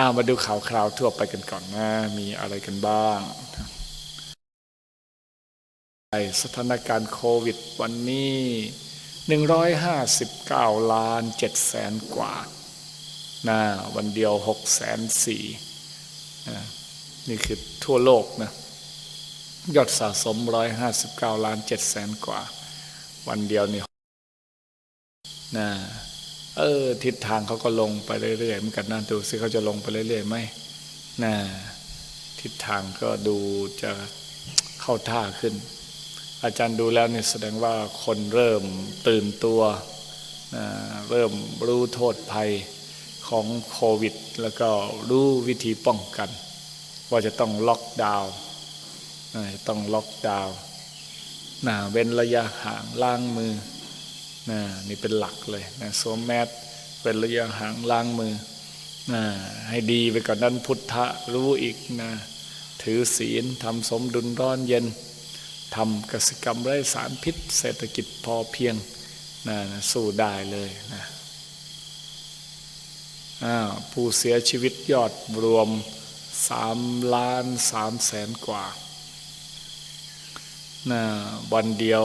อ้าวมาดูข่าวคราวทั่วไปกันก่อนนะ มีอะไรกันบ้างสถานการณ์โควิดวันนี้ 159 ล้าน7แสนกว่านะวันเดียว6แสนสี่นะนี่คือทั่วโลกนะยอดสะสม 159 ล้าน7แสนกว่า วันเดียวนี่นะ เออ ทิศทางเขาก็ลงไปเรื่อยๆเหมือนกันนะดูสิเขาจะลงไปเรื่อยๆไหมนะทิศทางก็ดูจะเข้าท่าขึ้น อาจารย์ดูแล้วเนี่ยแสดงว่าคนเริ่มตื่นตัวนะเริ่มรู้โทษภัยของโควิด แล้วก็รู้วิธีป้องกัน ว่าจะต้องล็อกดาวน์ต้องล็อกดาวน์นะเว้นระยะห่างล้างมือ นะนี่เป็นหลักเลยนะสวมแมสเป็นระยะห่างล้างมือนะให้ดีไปก่อนนั้นพุทธะรู้อีกนะถือศีลทำสมดุลร้อนเย็นทำกสิกรรมไร้สารพิษ เศรษฐกิจพอเพียงนะสู้ได้เลยนะผู้เสียชีวิตยอดรวมสามล้านสามแสนกว่านะวันเดียว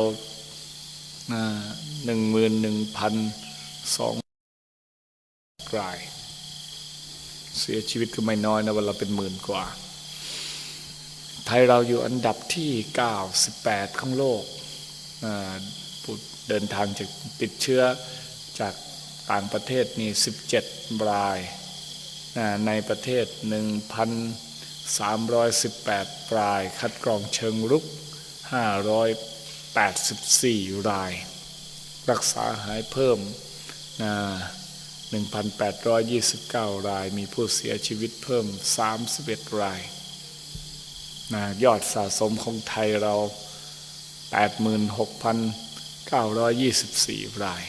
หนึ่งหมื่นหนึ่งพันสองราย เสียชีวิตก็ไม่น้อยนะวันเราเป็นหมื่นกว่า ไทยเราอยู่อันดับที่ 98 ของโลกเดินทางจากติดเชื้อจากต่างประเทศนี่ 17 รายในประเทศ 1,318 ราย คัดกรองเชิงรุก 584 ราย รักษาหายเพิ่ม1,829 ราย มีผู้เสียชีวิตเพิ่ม 31 รายนะยอดสะสมของไทยเรา 86,924 ราย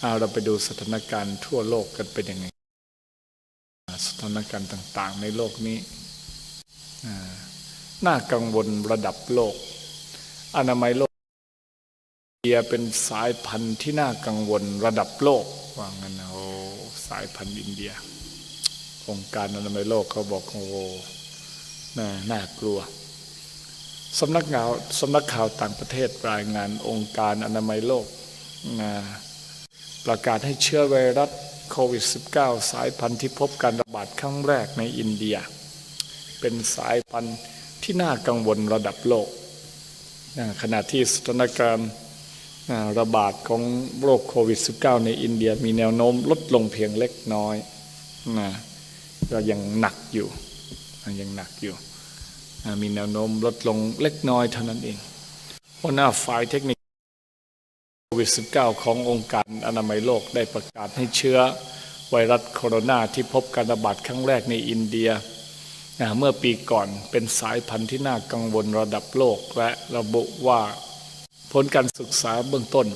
เอาเราไปดูสถานการณ์ทั่วโลกกันเป็นยังไง สถานการณ์ต่างๆ ในโลกนี้ น่ากังวลระดับโลก อนามัยโลกอินเดียเป็นสายพันธุ์ที่น่ากังวลระดับโลกว่างั้นโอ้สายพันธุ์อินเดีย องค์การอนามัยโลกเขาบอกโอ้น่าน่ากลัวสำนักข่าวสำนักข่าวต่างประเทศรายงานองค์การอนามัยโลกนะประกาศให้เชื้อไวรัสโควิด -19 สายพันธุ์ที่พบการระบาดครั้งแรกในอินเดีย เป็นสายพันธุ์ที่น่ากังวลระดับโลก ขณะที่สถานการณ์ระบาดของโรคโควิด -19 ในอินเดียมีแนวโน้มลดลงเพียงเล็กน้อยนะก็ยังหนักอยู่ยังหนักอยู่มีแนวโน้มลดลงเล็กน้อยเท่านั้นเองหัวหน้าฝ่ายเทคนิคโควิด -19 ขององค์การอนามัยโลกได้ประกาศให้เชื้อไวรัสโคโรนาที่พบการระบาดครั้งแรกในอินเดีย เมื่อปีก่อนเป็นสายพันธุ์ที่น่ากังวลระดับโลกและระบุว่า ผลการศึกษาเบื้องต้น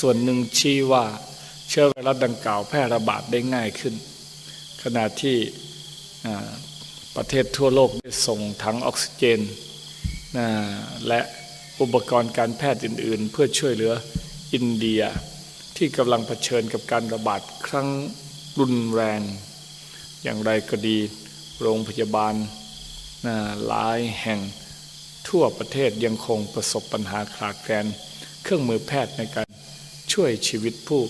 ส่วนหนึ่งชี้ว่าเชื้อไวรัสดังกล่าวแพร่ระบาดได้ง่ายขึ้น ขณะที่ประเทศทั่วโลกได้ส่งถังออกซิเจน และอุปกรณ์การแพทย์อื่น ๆ เพื่อช่วยเหลืออินเดียที่กำลังเผชิญกับการระบาดครั้งรุนแรง อย่างไรก็ดี โรงพยาบาลหลายแห่งทั่วประเทศยังคงประสบปัญหาขาดแคลนเครื่องมือแพทย์ในการช่วยชีวิตผู้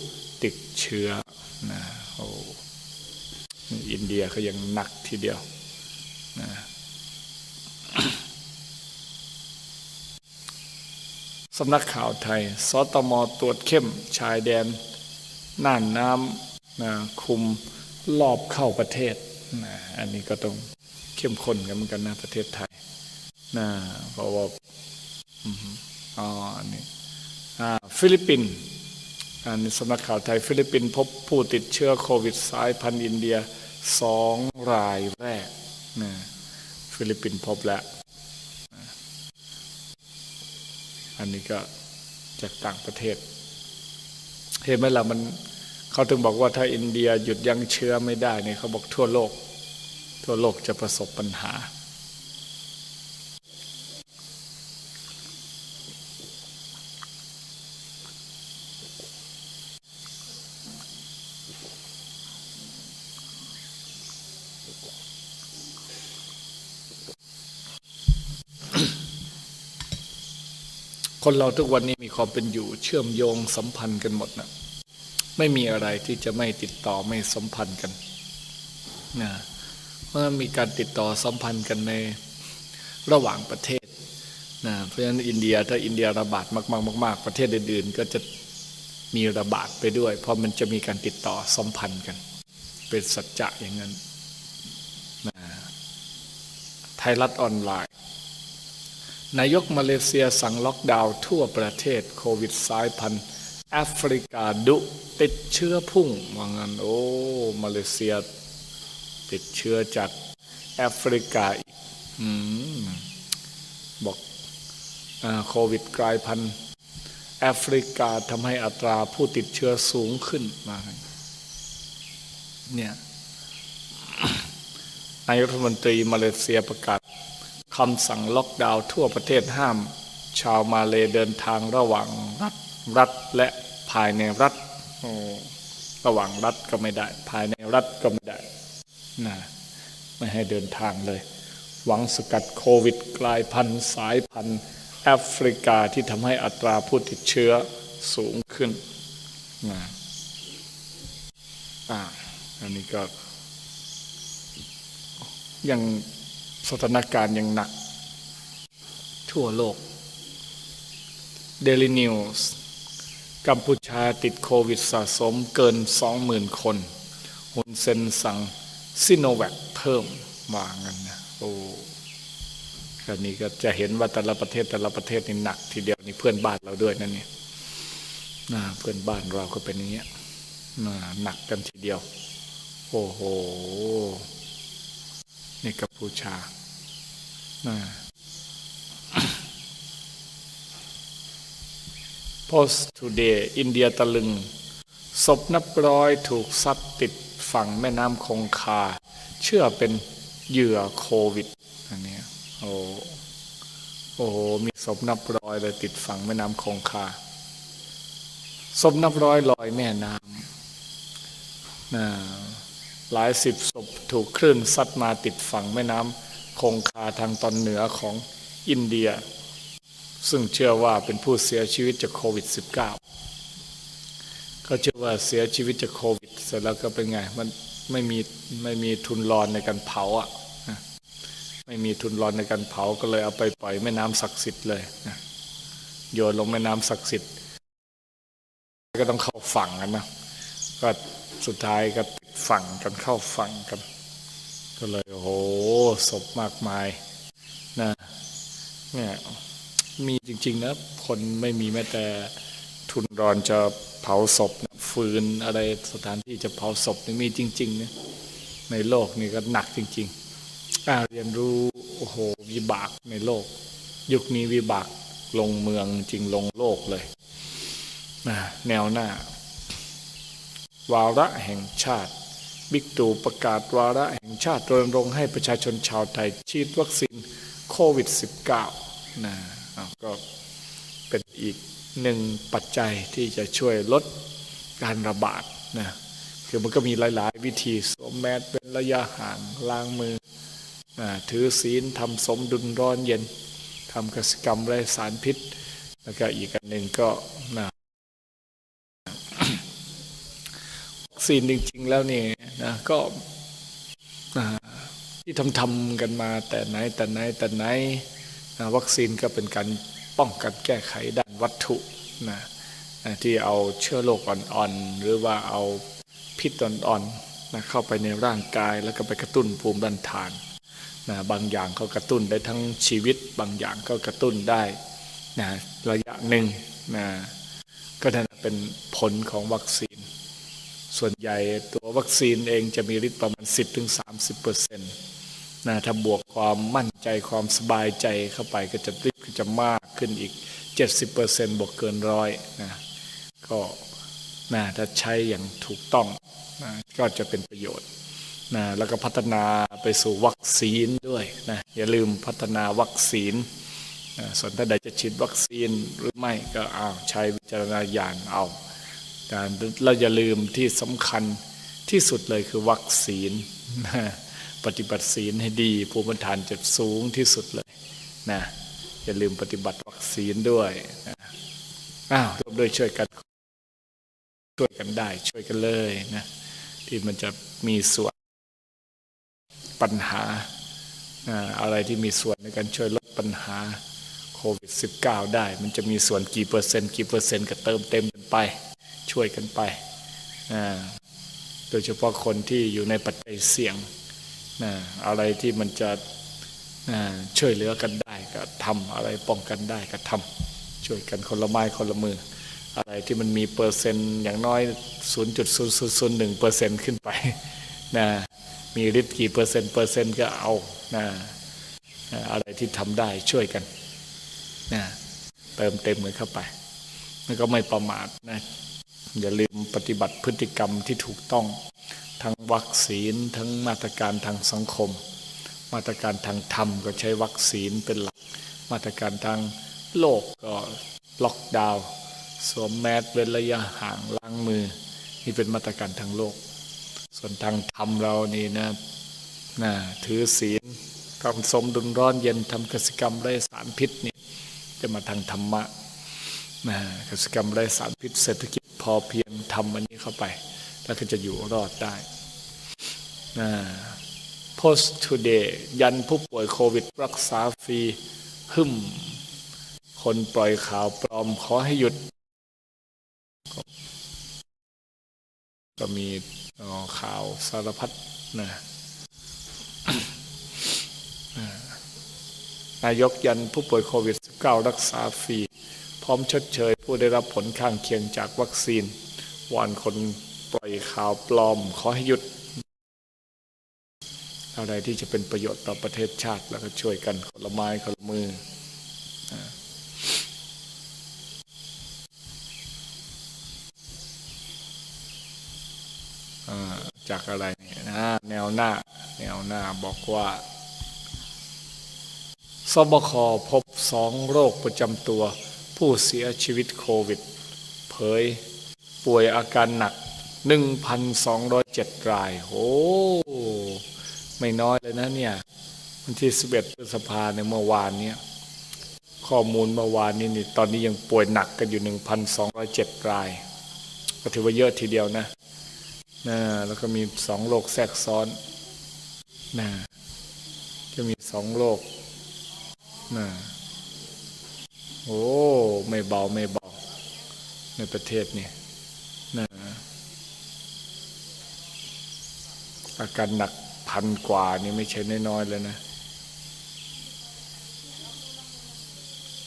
ติดเชื้อนะโอ้อินเดียเขายังหนักทีเดียวนะสำนักข่าวไทย สตมตรวจเข้มชายแดน น่านน้ำนะคุมรอบเข้าประเทศ อันนี้ก็ต้องเข้มข้นกันเหมือนกันนะประเทศไทยนะเพราะว่าอ๋ออันนี้ฟิลิปปินส์อันนี้สำนักข่าวไทย ฟิลิปปินส์พบผู้ติดเชื้อโควิดสายพันธุ์อินเดียสองรายแรกนะฟิลิปปินส์พบแล้ว อันนี้ก็จากต่างประเทศ เห็นไหมล่ะมัน เขาถึงบอกว่าถ้าอินเดียหยุดยั้งเชื้อไม่ได้เนี่ยเขาบอกทั่วโลก ทั่วโลกจะประสบปัญหา คนเราทุกวันนี้มีความเป็นอยู่เชื่อมโยงสัมพันธ์กันหมดนะ ไม่มีอะไรที่จะไม่ติดต่อไม่สัมพันธ์กันนะเพราะมีการติดต่อสัมพันธ์กันในระหว่างประเทศนะเพราะฉะนั้นอินเดียถ้าอินเดียระบาดมากๆมากๆประเทศอื่นๆ ก็จะมีระบาดไปด้วย เพราะมันจะมีการติดต่อสัมพันธ์กัน เป็นสัจจะอย่างนั้นนะไทยรัฐออนไลน์นายกมาเลเซียสั่งล็อกดาวน์ทั่วประเทศโควิดสายพันธุ์ แอฟริกาดุติดเชื้อพุ่งว่างั้นโอ้มาเลเซีย ติดเชื้อจากแอฟริกาอีกอมบอกอาโควิดกลายพันธุ์แอฟริกาทำให้อัตราผู้ติดเชื้อสูงขึ้นมาเนี่ยนายกรัฐมนตรีมาเลเซียประกาศคำสั่งล็อกดาวน์ทั่วประเทศห้าม ชาวมาเลเดินทางระหว่างรัฐ รัฐและภายในรัฐระหว่างรัฐก็ไม่ได้ ภายในรัฐก็ไม่ได้นะไม่ให้เดินทางเลย หวังสกัดโควิด กลายพันธุ์สายพันธุ์แอฟริกาที่ทำให้อัตราผู้ติดเชื้อสูงขึ้นนะอ่าอันนี้ก็ ยังสถานการณ์ยังหนัก ทั่วโลก Daily News กัมพูชาติดโควิดสะสมเกิน 20,000 คนฮุนเซนสั่งซิโนแวคเพิ่มว่างั้นนะโอ้ก็นี้ก็จะเห็นว่าแต่ละประเทศแต่ละประเทศนี่หนัก ทีเดียวนี่เพื่อนบ้านเราด้วยนั่นนี่นะเพื่อนบ้านเราก็เป็นอย่างเงี้ยนะหนักกันทีเดียว โอ้โหในกัมพูชา Post Today อินเดียตะลึง ศพนับร้อยถูกซัดติดฝั่งแม่น้ำคงคา เชื่อเป็นเหยื่อโควิดอันนี้โอ้โอ้โหมีศพนับร้อยเลยติดฝั่งแม่น้ำคงคา ศพนับร้อยลอยแม่น้ำนะหลายสิบศพถูกคลื่นซัดมาติดฝั่งแม่น้ำคงคาทางตอนเหนือของอินเดีย ซึ่งเชื่อว่าเป็นผู้เสียชีวิตจากโควิด -19 ก็เชื่อว่าเสียชีวิตจากโควิด เสร็จแล้วก็เป็นไง มันไม่มีไม่มีทุนรอนในการเผาอะไม่มีทุนรอนในการเผาก็เลยเอาไปปล่อยแม่น้ำศักดิ์สิทธิ์เลยโยนลงแม่น้ำศักดิ์สิทธิ์ก็ต้องเข้าฝั่งกันนะก็สุดท้ายก็ติดฝั่งกันเข้าฝั่งกัน ก็เลยโอ้โหศพมากมายนะเนี่ย มีจริง ๆ นะ คนไม่มีแม้แต่ทุนรอนจะเผาศพนะฟืนอะไรสถานที่จะเผาศพนี่มีจริงๆนะในโลกนี่ก็หนักจริงๆอ่าเรียนรู้โอ้โหวิบากในโลก ยุคนี้วิบากลงเมืองจริงลงโลกเลยนะแนวหน้า วาระแห่งชาติ บิ๊กตู่ประกาศวาระแห่งชาติรณรงค์ให้ประชาชนชาวไทยฉีดวัคซีนโควิด -19 นะ ก็เป็นอีกหนึ่งปัจจัยที่จะช่วยลดการระบาดนะคือมันก็มีหลาย ๆ วิธีสวมแมสเป็นระยะห่างล้างมือนะถือศีลทำสมดุลร้อนเย็นทำกิจกรรมไร้สารพิษ แล้วก็อีกอันหนึ่งก็นะวัคซีนจริง ๆ แล้วนี่นะก็ที่ทำทำกันมาแต่ไหนแต่ไหนแต่ไหน วัคซีนก็เป็นการป้องกันแก้ไขด้านวัตถุนะที่เอาเชื้อโรคอ่อนๆ หรือว่าเอาพิษอ่อนๆนะเข้าไปในร่างกายแล้วก็ไปกระตุ้นภูมิต้านทานนะบางอย่างก็กระตุ้นได้ทั้งชีวิต บางอย่างก็กระตุ้นได้นะระยะหนึ่งนะก็นั่นเป็นผลของวัคซีน ส่วนใหญ่ตัววัคซีนเองจะมีฤทธิ์ประมาณ 10-30%เปอร์เซ็ นะถ้าบวกความมั่นใจความสบายใจเข้าไปก็จะริบก็จะมากขึ้นอีก 70%บวกเกินร้อยนะก็นะถ้าใช้อย่างถูกต้องนะก็จะเป็นประโยชน์นะแล้วก็พัฒนาไปสู่วัคซีนด้วยนะอย่าลืมพัฒนาวัคซีนนะส่วนถ้าใดจะฉีดวัคซีนหรือไม่ก็เอาใช้วิจารณญาณเอาการเราอย่าลืมที่สำคัญที่สุดเลยคือวัคซีนนะ ปฏิบัติศีลให้ดี ภูมิฐานจะสูงที่สุดเลยนะอย่าลืมปฏิบัติวัคซีนด้วยนะอ้าวร่วมด้วยช่วยกัน ช่วยกันได้ ช่วยกันเลยนะที่มันจะมีส่วนปัญหาอะไรที่มีส่วนในการช่วยลดปัญหาโควิด -19 ได้ มันจะมีส่วนกี่เปอร์เซ็นต์กี่เปอร์เซ็นต์ก็เติมเต็มกันไป ช่วยกันไป โดยเฉพาะคนที่อยู่ในปัจจัยเสี่ยง อะไรที่มันจะช่วยเหลือกันได้ก็ทำอะไรป้องกันได้ก็ทำช่วยกันคนละไม้คนละมือ อะไรที่มันมีเปอร์เซ็นต์อย่างน้อย 0.0001เปอร์เซ็นต์ขึ้นไปนะมีฤทธิ์กี่เปอร์เซ็นต์เปอร์เซ็นต์ก็เอานะอะไรที่ทำได้ช่วยกันนะเติมเต็มกันเข้าไปแล้วก็ไม่ประมาทนะอย่าลืมปฏิบัติพฤติกรรมที่ถูกต้อง ทั้งวัคซีนทั้งมาตรการทางสังคม มาตรการทางธรรมก็ใช้วัคซีนเป็นหลัก มาตรการทางโลกก็ล็อกดาวน์สวมแมสเว้นระยะห่างล้างมือ นี่เป็นมาตรการทางโลก ส่วนทางธรรมเรานี่นะนะถือศีลทำสมดุลร้อนเย็นทำกสิกรรมไร้สารพิษนี่จะมาทางธรรมะนะกสิกรรมไร้สารพิษเศรษฐกิจพอเพียงทำอันนี้เข้าไป แล้วก็จะอยู่รอดได้ post today ยันผู้ป่วยโควิดรักษาฟรีหึมคนปล่อยข่าวปลอมขอให้หยุด ก็มีข่าวสารพัดนะนายกยันผู้ป่วยโควิด -19 รักษาฟรี พร้อมชดเชย ผู้ได้รับผลข้างเคียงจากวัคซีนวอนคน ปล่อยข่าวปลอม ขอให้หยุดอะไรที่จะเป็นประโยชน์ต่อประเทศชาติ แล้วก็ช่วยกันคนละไม้คนละมือจากอะไรเนี่ยนะแนวหน้า แนวหน้าบอกว่าสบคพบสองโรคประจำตัว ผู้เสียชีวิตโควิด เผย ป่วยอาการหนัก 1,207 ราย โอ้ไม่น้อยเลยนะเนี่ย วันที่ 11พฤษภาในเมื่อวานเนี่ย ข้อมูลเมื่อวานนี้นี่ตอนนี้ยังป่วยหนักกันอยู่ 1,207 ราย ก็ถือว่าเยอะทีเดียวนะนะแล้วก็มีสองโรคแทรกซ้อนนะจะมีสองโรคนะโอ้ ไม่เบา ไม่เบา ในประเทศเนี่นะ อาการหนักพันกว่านี่ไม่ใช่น้อยๆเลยนะ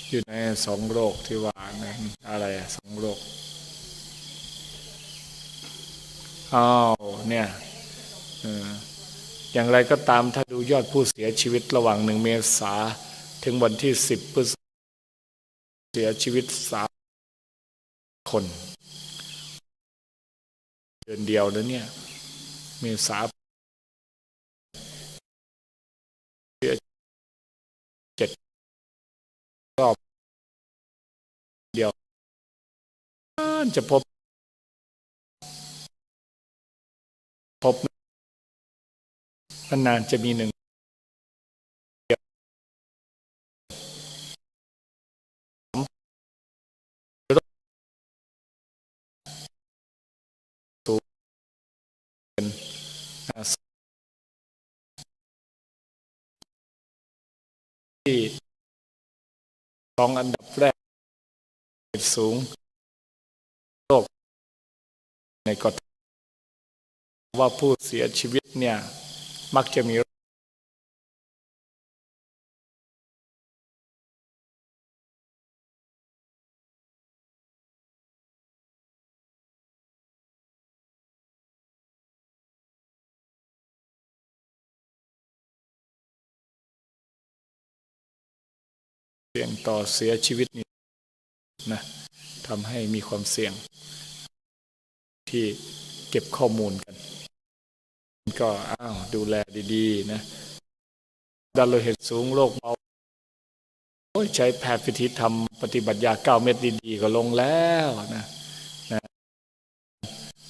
อยู่ในสองโรคที่ว่านะอะไรอะสองโรคอ้าวเนี่ยอย่างไรก็ตามถ้าดูยอดผู้เสียชีวิตระหว่างหนึ่งเมษาถึงวันที่สิบพฤษเสียชีวิตสามคน เดือนเดียวแล้วเนี่ย เมษา รอบเดียวจะพบ พบนานจะมีหนึ่งเดียวสูงเป็นอ่าที่ สองอันดับแรกสูงโลกในกฎว่าผู้เสียชีวิตเนี่ย มักจะมี เสี่ยงต่อเสียชีวิตนี่นะทำให้มีความเสี่ยง ที่เก็บข้อมูลกัน ก็อ้าวดูแลดีๆนะดันโลหิตสูงโรคเบาโอ้ยใช้แพทย์พิธีทำปฏิบัติยาเก้าเม็ดดีๆ ก็ลงแล้วนะนะ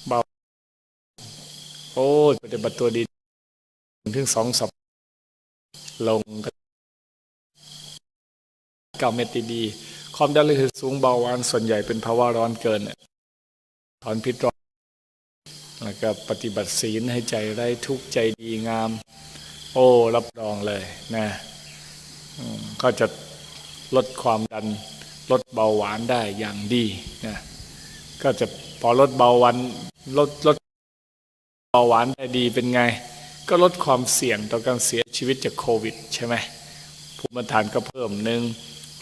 เบาโอ้ยปฏิบัติตัวดีถึงสองสัปลงก็เก้าเม็ดดีๆความดันโลหิตสูงเบาหวานส่วนใหญ่เป็นภาวะร้อนเกินน่ะถอนพิษร้อนแล้วก็ปฏิบัติศีลให้ใจไร้ทุกข์ใจดีงาม โอ้รับรองเลยนะก็จะลดความดันลดเบาหวานได้อย่างดีนะก็จะพอลดเบาหวานลดลดเบาหวานได้ดีเป็นไง ก็ลดความเสี่ยงต่อการเสียชีวิตจากโควิด ใช่ไหมภูมิฐานก็เพิ่มหนึ่ง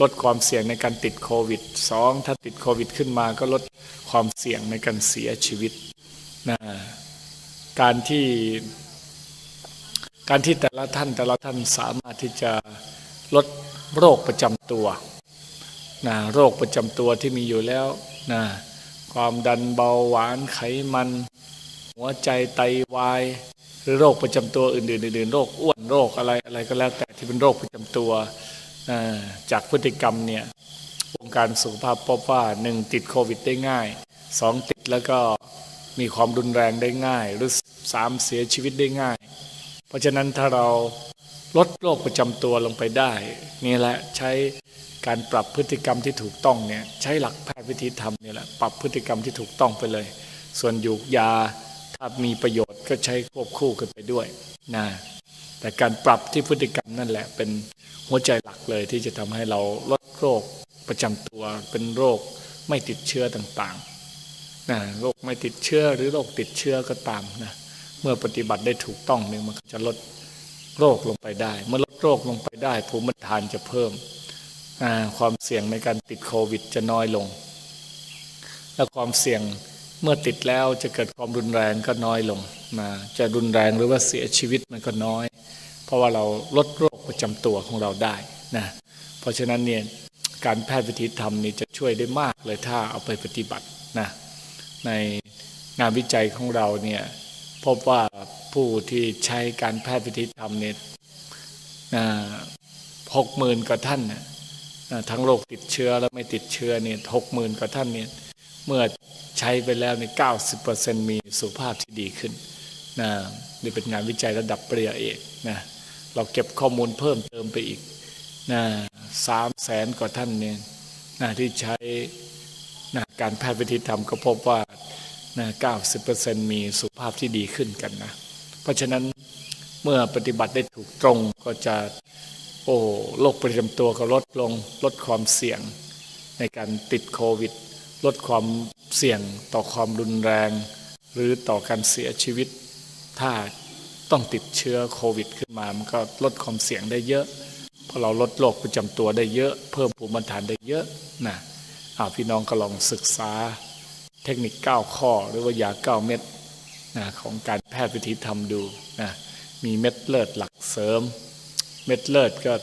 ลดความเสี่ยงในการติดโควิดสองถ้าติดโควิดขึ้นมาก็ลดความเสี่ยงในการเสียชีวิตนะการที่การที่แต่ละท่านแต่ละท่านสามารถที่จะลดโรคประจำตัวนะโรคประจำตัวที่มีอยู่แล้วนะความดันเบาหวานไขมัน หัวใจไตวายหรือโรคประจำตัวอื่นๆอื่นๆโรคอ้วนโรคอะไรอะไรก็แล้วแต่ที่เป็นโรคประจำตัว จากพฤติกรรมเนี่ยองค์การสุขภาพพบว่าหนึ่งติดโควิดได้ง่ายสองติดแล้วก็มีความรุนแรงได้ง่าย หรือสามเสียชีวิตได้ง่าย เพราะฉะนั้นถ้าเราลดโรคประจำตัวลงไปได้ นี่แหละใช้การปรับพฤติกรรมที่ถูกต้องเนี่ยใช้หลักแพทย์วิธีธรรมนี่แหละปรับพฤติกรรมที่ถูกต้องไปเลย ส่วนอยูกยาถ้ามีประโยชน์ก็ใช้ควบคู่กันไปด้วยนะ แต่การปรับที่พฤติกรรมนั่นแหละเป็นหัวใจหลักเลยที่จะทำให้เราลดโรคประจำตัวเป็นโรคไม่ติดเชื้อต่างๆนะโรคไม่ติดเชื้อหรือโรคติดเชื้อก็ตามนะเมื่อปฏิบัติได้ถูกต้องเนี่ยมันก็จะลดโรคลงไปได้ เมื่อลดโรคลงไปได้ภูมิฐานจะเพิ่มความเสี่ยงในการติดโควิดจะน้อยลง และความเสี่ยง เมื่อติดแล้วจะเกิดความรุนแรงก็น้อยลงนะจะรุนแรงหรือว่าเสียชีวิตมันก็น้อย เพราะว่าเราลดโรคประจำตัวของเราได้นะเพราะฉะนั้นเนี่ยการแพทย์วิธีธรรมนี่จะช่วยได้มากเลยถ้าเอาไปปฏิบัตินะในงานวิจัยของเราเนี่ยพบว่าผู้ที่ใช้การแพทย์วิธีธรรมเนี่ยหกหมื่นกว่าท่านนะทั้งโรคติดเชื้อและไม่ติดเชื้อเนี่ยหกหมื่นกว่าท่านเนี่ย เมื่อใช้ไปแล้วในเก้าสิบเปอร์เซ็นมีสุขภาพที่ดีขึ้นนะนี่เป็นงานวิจัยระดับปริญญาเอกนะเราเก็บข้อมูลเพิ่มเติมไปอีกนะสามแสนกว่าท่านเนี่ยนะที่ใช้นะการแพทย์วิธีธรรมก็พบว่านะเก้าสิบเปอร์เซ็นมีสุขภาพที่ดีขึ้นกันนะ เพราะฉะนั้นเมื่อปฏิบัติได้ถูกตรงก็จะโอ้โรคประจำตัวก็ลดลงลดความเสี่ยงในการติดโควิด ลดความเสี่ยงต่อความรุนแรง หรือต่อการเสียชีวิต ถ้าต้องติดเชื้อโควิด ขึ้นมา มันก็ลดความเสี่ยงได้เยอะ เพราะเราลดโรคประจำตัวได้เยอะ เพิ่มภูมิฐานได้เยอะนะอาพี่น้องก็ลองศึกษาเทคนิค 9 ข้อ หรือว่ายา 9 เม็ดนะของการแพทย์วิธีทำดูนะมีเม็ดเลิศหลักเสริม เม็ดเลิศก็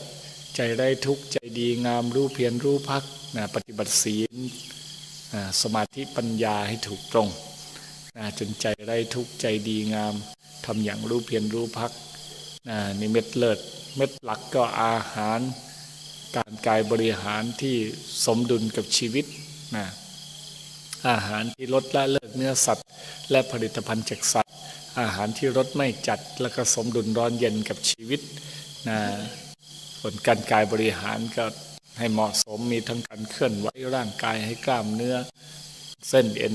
ใจได้ทุกใจดีงามรู้เพียรรู้พักนะปฏิบัติศีล สมาธิปัญญาให้ถูกตรงนะจนใจได้ทุกใจดีงามทำอย่างรู้เพียรรู้พักนะนี่เม็ดเลิศเม็ดหลักก็อาหาร การกายบริหารที่สมดุลกับชีวิตนะอาหารที่ลดละเลิกเนื้อสัตว์ และผลิตภัณฑ์จากสัตว์ อาหารที่รสไม่จัด แล้วก็สมดุลร้อนเย็นกับชีวิตนะผลการกายบริหารก็ ให้เหมาะสมมีทั้งการเคลื่อนไหวร่างกายให้กล้ามเนื้อ เส้นเอ็น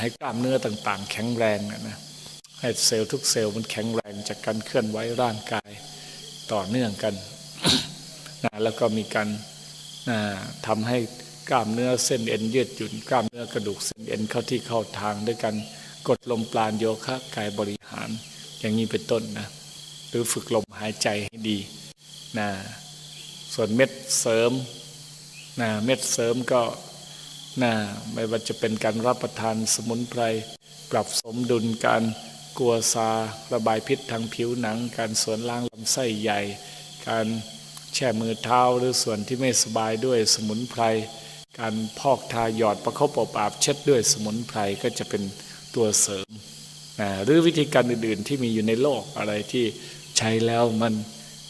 ให้กล้ามเนื้อต่างๆ แข็งแรงนะนะให้เซลล์ทุกเซลล์มันแข็งแรงจากการเคลื่อนไหวร่างกายต่อเนื่องกันนะแล้วก็มีการนะทำให้กล้ามเนื้อเส้นเอ็นยืดหยุ่นกล้ามเนื้อกระดูกเส้นเอ็นเข้าที่เข้าทางด้วยกันกดลมปราณโยคะกายบริหาร อย่างนี้เป็นต้นนะ หรือฝึกลมหายใจให้ดีนะ ส่วนเม็ดเสริมนะเม็ดเสริมก็นะไม่ว่าจะเป็นการรับประทานสมุนไพร ปรับสมดุลการกลัวซาระบายพิษทางผิวหนัง การสวนล้างลำไส้ใหญ่ การแช่มือเท้าหรือส่วนที่ไม่สบายด้วยสมุนไพร การพอกทาหยอดประคบอบอาบเช็ดด้วยสมุนไพรก็จะเป็นตัวเสริมนะหรือวิธีการอื่นๆที่มีอยู่ในโลกอะไรที่ใช้แล้วมัน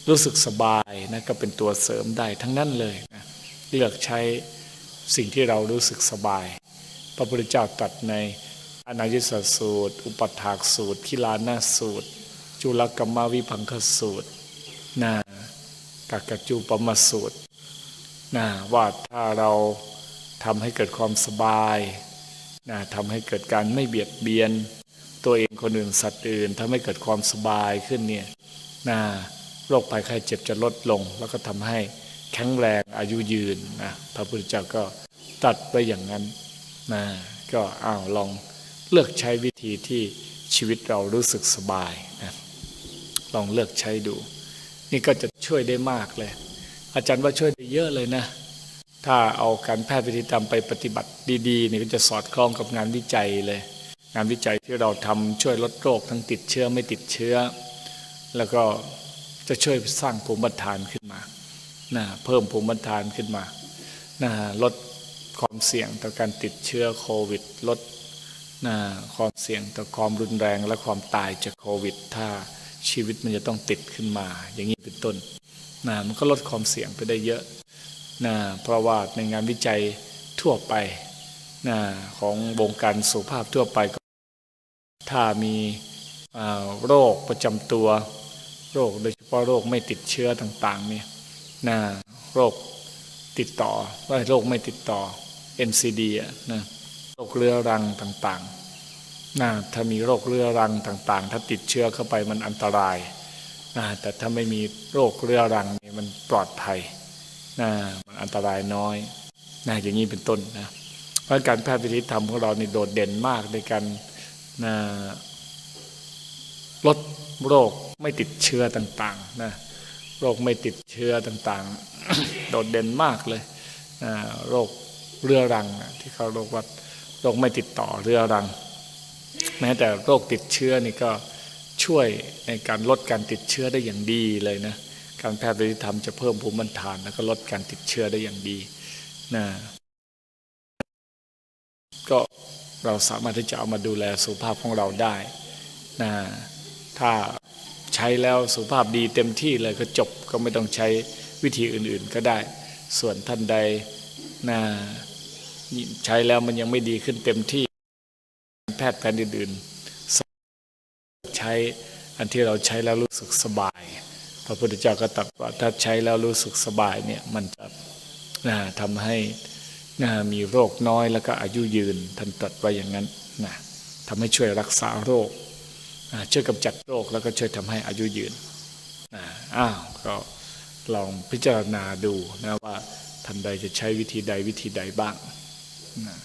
รู้สึกสบายนะก็เป็นตัวเสริมได้ทั้งนั้นเลยนะเลือกใช้สิ่งที่เรารู้สึกสบาย พระพุทธเจ้าตรัสในอนายิสสูตร อุปถากสูตรคิลานาสูตร จุลกรรมวิพังคสูตรนะกักกจูปมาสูตรนะว่าถ้าเราทำให้เกิดความสบายนะทำให้เกิดการไม่เบียดเบียน ตัวเองคนอื่นสัตว์อื่นทำให้เกิดความสบายขึ้นเนี่ยนะ โรคภัยไข้เจ็บจะลดลง แล้วก็ทำให้แข็งแรงอายุยืนนะพระพุทธเจ้าก็ตัดไว้อย่างนั้นนะก็อ้าวลองเลือกใช้วิธีที่ชีวิตเรารู้สึกสบายนะลองเลือกใช้ดู นี่ก็จะช่วยได้มากเลย อาจารย์ว่าช่วยได้เยอะเลยนะ ถ้าเอาการแพทย์วิธีตามไปปฏิบัติดีๆนี่ก็จะสอดคล้องกับงานวิจัยเลย งานวิจัยที่เราทำช่วยลดโรคทั้งติดเชื้อไม่ติดเชื้อ แล้วก็ จะช่วยสร้างภูมิต้านทานขึ้นมานะเพิ่มภูมิต้านทานขึ้นมานะลดความเสี่ยงต่อการติดเชื้อโควิด ลดนะความเสี่ยงต่อความรุนแรงและความตายจากโควิด ถ้าชีวิตมันจะต้องติดขึ้นมา อย่างนี้เป็นต้นนะมันก็ลดความเสี่ยงไปได้เยอะนะเพราะว่าในงานวิจัยทั่วไปนะของวงการสุขภาพทั่วไปก็ถ้ามีโรคประจำตัว โรคโดยเฉพาะโรคไม่ติดเชื้อต่างๆเนี่ยนะโรคติดต่อว่าโรคไม่ติดต่อ NCD อะนะโรคเรื้อรังต่างๆนะถ้ามีโรคเรื้อรังต่างๆ ถ้าติดเชื้อเข้าไปมันอันตรายนะแต่ถ้าไม่มีโรคเรื้อรังเนี่ยมันปลอดภัยนะมันอันตรายน้อยนะอย่างนี้เป็นต้นนะเพราะการแพทย์วิธีธรรมของเราเนี่โดดเด่นมากในการนะลดโรค ไม่ติดเชื้อต่างๆนะโรคไม่ติดเชื้อต่างๆ โดดเด่นมากเลยนะโรคเรื้อรังนะที่เขาเรียกว่าโรคไม่ติดต่อเรื้อรัง แม้แต่โรคติดเชื้อนี่ก็ช่วยในการลดการติดเชื้อได้อย่างดีเลยนะการแพทย์วิธีธรรมจะเพิ่มภูมิต้านทาน แล้วก็ลดการติดเชื้อได้อย่างดีนะก็เราสามารถที่จะเอามาดูแลสุขภาพของเราได้นะถ้า ใช้แล้วสุขภาพดีเต็มที่เลยก็จบก็ไม่ต้องใช้วิธีอื่นๆก็ได้ ส่วนท่านใดนะใช้แล้วมันยังไม่ดีขึ้นเต็มที่ แพทย์แผนอื่นๆใช้อันที่เราใช้แล้วรู้สึกสบาย พระพุทธเจ้าก็ตรัสว่าถ้าใช้แล้วรู้สึกสบายเนี่ยมันจะนะทำให้นะมีโรคน้อยแล้วก็อายุยืนท่านตรัสไว้อย่างนั้นนะทำให้ช่วยรักษาโรค ช่วยกำจัดโรคแล้วก็ช่วยทำให้อายุยืนอ้าวก็ลองพิจารณาดูนะว่าท่านใดจะใช้วิธีใดวิธีใดบ้างนะ